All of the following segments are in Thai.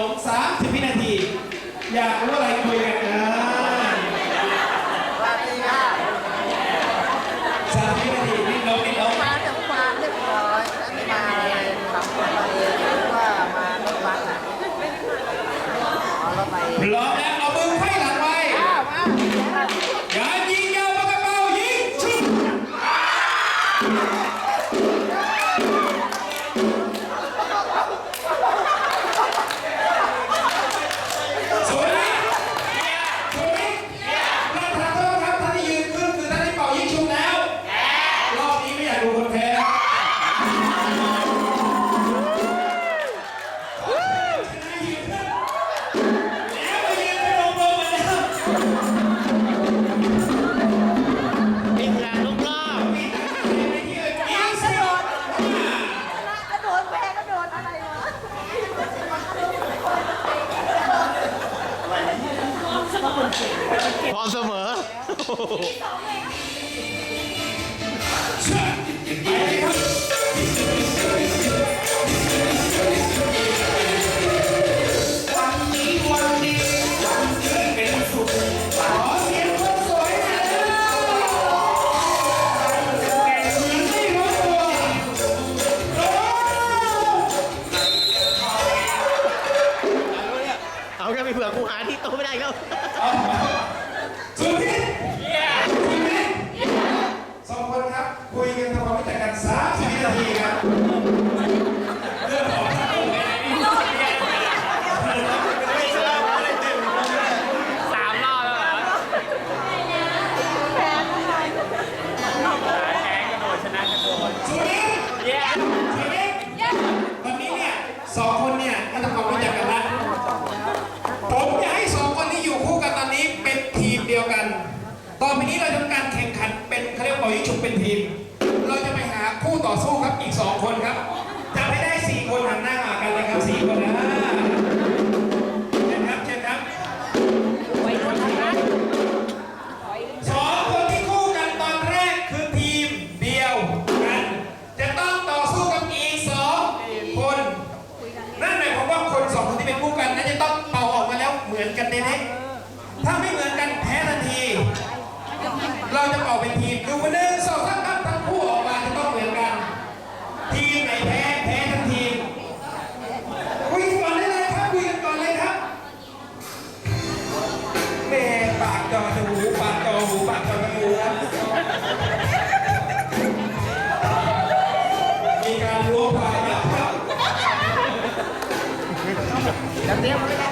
หลง 30 วินาที อยากรู้ ความเสมอ เอาแค่ไปเผื่อกูหาที่โตไม่ได้แล้ว ดีนรองของสังคมเนี่ยนี่มดแพ้กันหมดแพ้กันหมดชนะกันหมดแย่วันนี้เนี่ยสองคนเนี่ยก็ทำควารู้จักกันล้ผมอยให้สองคนที่อยู่คู่กันตอนนี้เป็นทีมเดียวกันตอไปนี้เราจะทำการแข่งขันเป็นเขาเรียกว่ายิงฉุมเป็นทีม เราจะไปหาคู่ต่อสู้ สองคนครับ ทีมไหนแพ้แพ้ทั้งทีมคุยก่อนได้เลยครับคุยกันก่อนเลยครับแม่ปากจอจมูปากจอหูปากจอจมูกครับมีการล้วงปากับแล้เตรียมไว้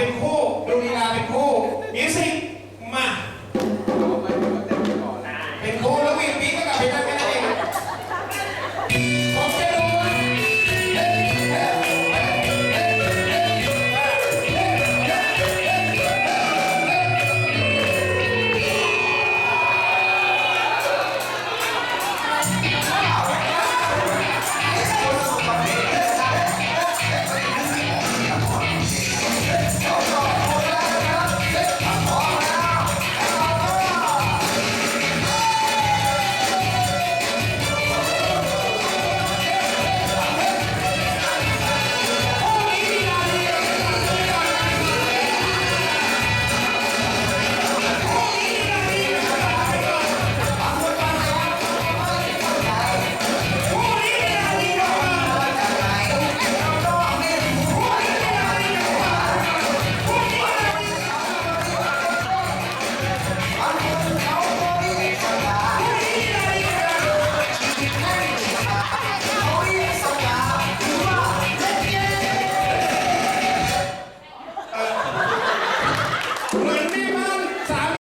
Amen. Amen.